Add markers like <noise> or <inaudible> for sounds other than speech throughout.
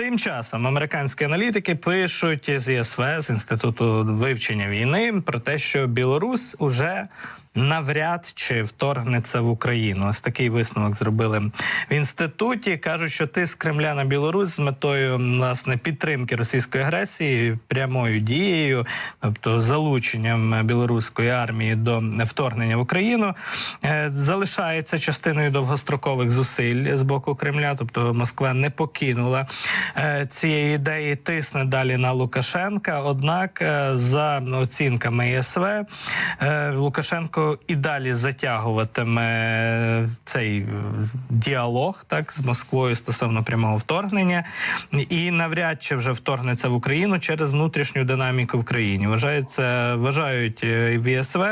Тим часом американські аналітики пишуть з ЄСВ, з інституту вивчення війни, про те, що Білорусь уже навряд чи вторгнеться в Україну. Ось такий висновок зробили в інституті. кажуть, що тиск Кремля на Білорусь з метою власне підтримки російської агресії прямою дією, тобто залученням білоруської армії до вторгнення в Україну, е, залишається частиною довгострокових зусиль з боку Кремля. Тобто Москва не покинула е, цієї ідеї, тисне далі на Лукашенка. Однак, е, за оцінками ЄСВ, Лукашенко і далі затягуватиме цей е, діалог так з Москвою стосовно прямого вторгнення, і навряд чи вже вторгнеться в Україну через внутрішню динаміку в країні. Вважається, вважають е, в ЄСВ,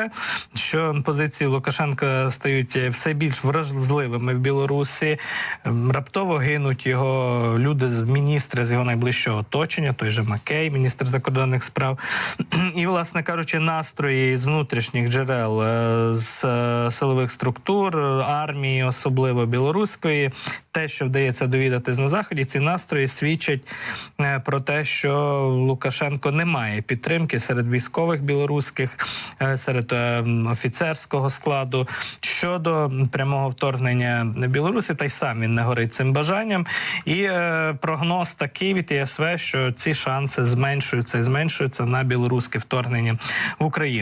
що позиції Лукашенка стають все більш вразливими в Білорусі. Раптово гинуть його люди з міністри з його найближчого оточення, той же Макей, міністр закордонних справ. <clears throat> І, власне кажучи, настрої з внутрішніх джерел е, з е, силових структур, армії, особливо білоруської, те, що вдається довідатись на заході, ці настрої свідчать е, про те, що Лукашенко не має підтримки серед військових білоруських, е, серед офіцерського складу щодо прямого вторгнення Білорусі, та й сам він не горить цим бажанням. І прогноз такий від ЄСВ, що ці шанси зменшуються і зменшуються на білоруське вторгнення в Україну.